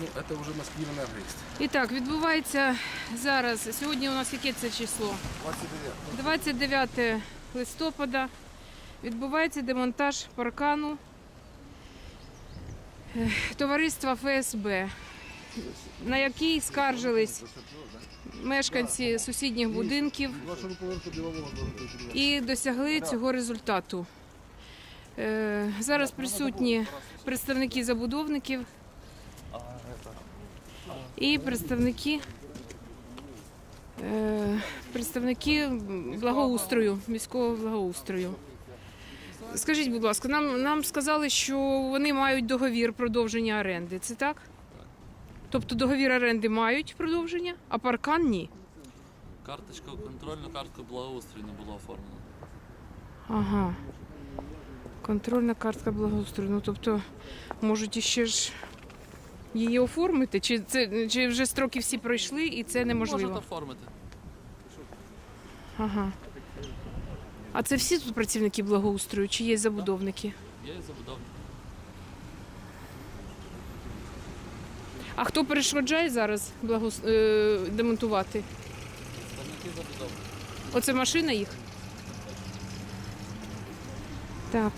Ну, это уже нас Киевэнергоист. І так, відбувається зараз. Сьогодні у нас яке це число? 29. 29 листопада. Відбувається демонтаж паркану е, товариства ФСБ, на який скаржились мешканці сусідніх будинків і досягли цього результату. Е, Зараз присутні представники забудовників і представники, е, представники благоустрою, міського благоустрою. Скажіть, будь ласка, нам, нам сказали, що вони мають договір продовження оренди. Це так? Тобто договір оренди мають продовження, а паркан ні. Карточка, контрольну картку благоустрою не було оформлено. Ага. Контрольна картка благоустрою. Ну тобто можуть іще ж її оформити, чи це чи вже строки всі пройшли і це неможливо. Можете оформити. Ага. А це всі тут працівники благоустрою, чи є забудовники? Є і забудовник. А хто перешкоджає зараз благос... е, демонтувати? Представники забудовника. Оце машина їх? Так.